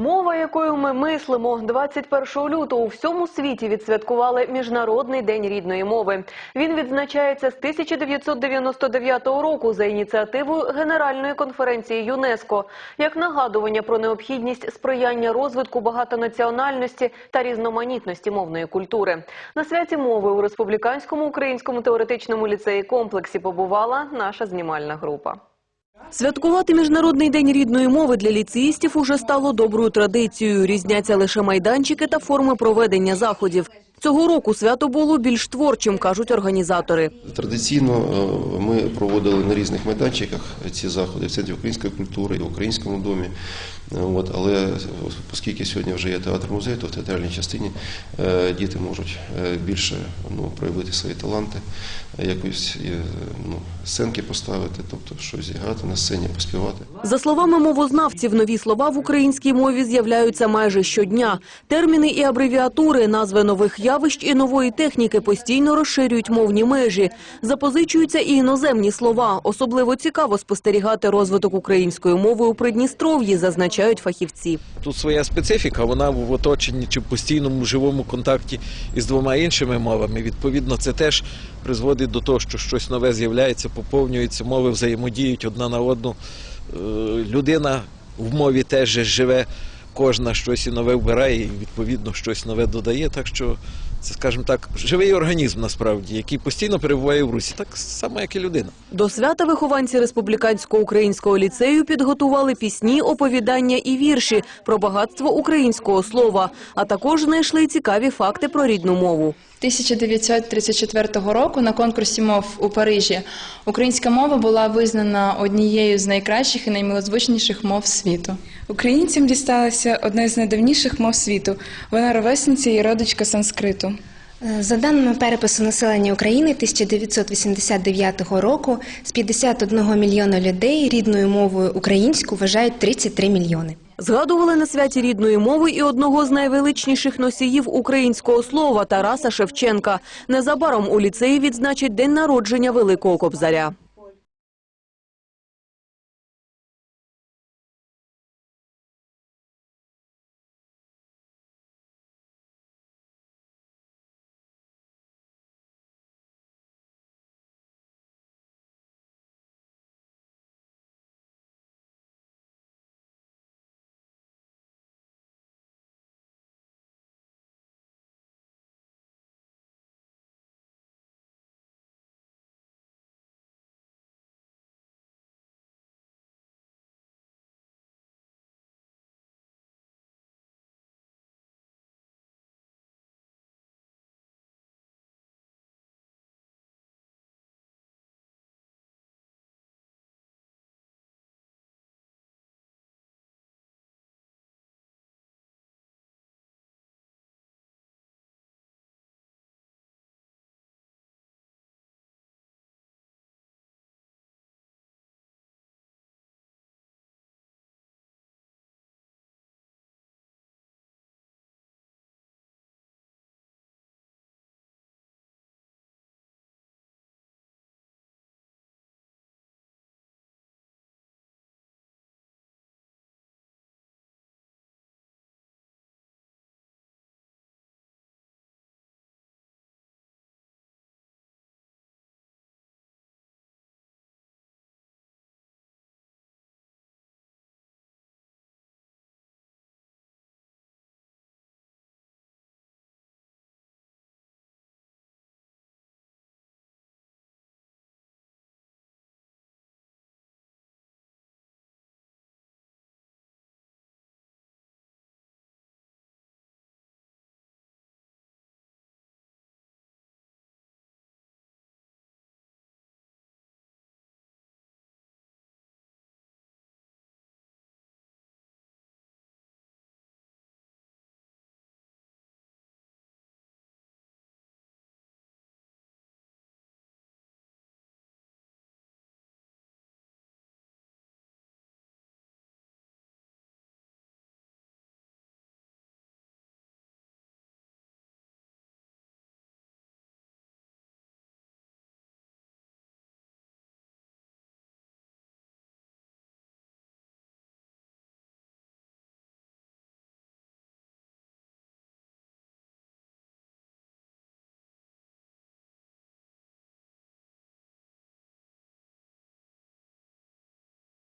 Мова, якою ми мислимо, 21 лютого у всьому світі відсвяткували Міжнародний день рідної мови. Він відзначається з 1999 року за ініціативою Генеральної конференції ЮНЕСКО як нагадування про необхідність сприяння розвитку багатонаціональності та різноманітності мовної культури. На святі мови у республіканському українському теоретичному ліцеї комплексі побувала наша знімальна група. Святкувати Міжнародний день рідної мови для ліцеїстів уже стало доброю традицією. Різняться лише майданчики та форми проведення заходів. Цього року свято було більш творчим, кажуть організатори. Традиційно е, ми проводили на різних майданчиках ці заходи в центрі української культури в українському домі. От, але оскільки сьогодні вже є театр музей, то в театральній частині е, діти можуть е, більше ну, проявити свої таланти, е, якось ну, сценки поставити, тобто щось зіграти на сцені, поспівати. За словами мовознавців, нові слова в українській мові з'являються майже щодня. Терміни і абревіатури, назви нових явищ і нової техніки постійно розширюють мовні межі. Запозичуються і іноземні слова. Особливо цікаво спостерігати розвиток української мови у Придністров'ї, зазначають фахівці. Тут своя специфіка, вона в оточенні чи в постійному живому контакті із двома іншими мовами. Відповідно, це теж призводить до того, що щось нове з'являється, поповнюється, мови взаємодіють одна на одну. Е, Людина в мові теж живе, кожна щось і нове вбирає, і відповідно щось нове додає. Так що це, скажімо так, живий організм насправді, який постійно перебуває в русі, так само, як і людина. До свята вихованці республіканського українського ліцею підготували пісні, оповідання і вірші про багатство українського слова, а також знайшли цікаві факти про рідну мову. 1934 року на конкурсі мов у Парижі українська мова була визнана однією з найкращих і наймилозвучніших мов світу. Українцям дісталася одна з найдавніших мов світу. Вона ровесниця і родичка санскриту. Е, За даними перепису населення України 1989 року, з 51 мільйона людей рідною мовою українську вважають 33 мільйони. Згадували на святі рідної мови і одного з найвеличніших носіїв українського слова Тараса Шевченка. Незабаром у ліцеї відзначать день народження Великого Кобзаря.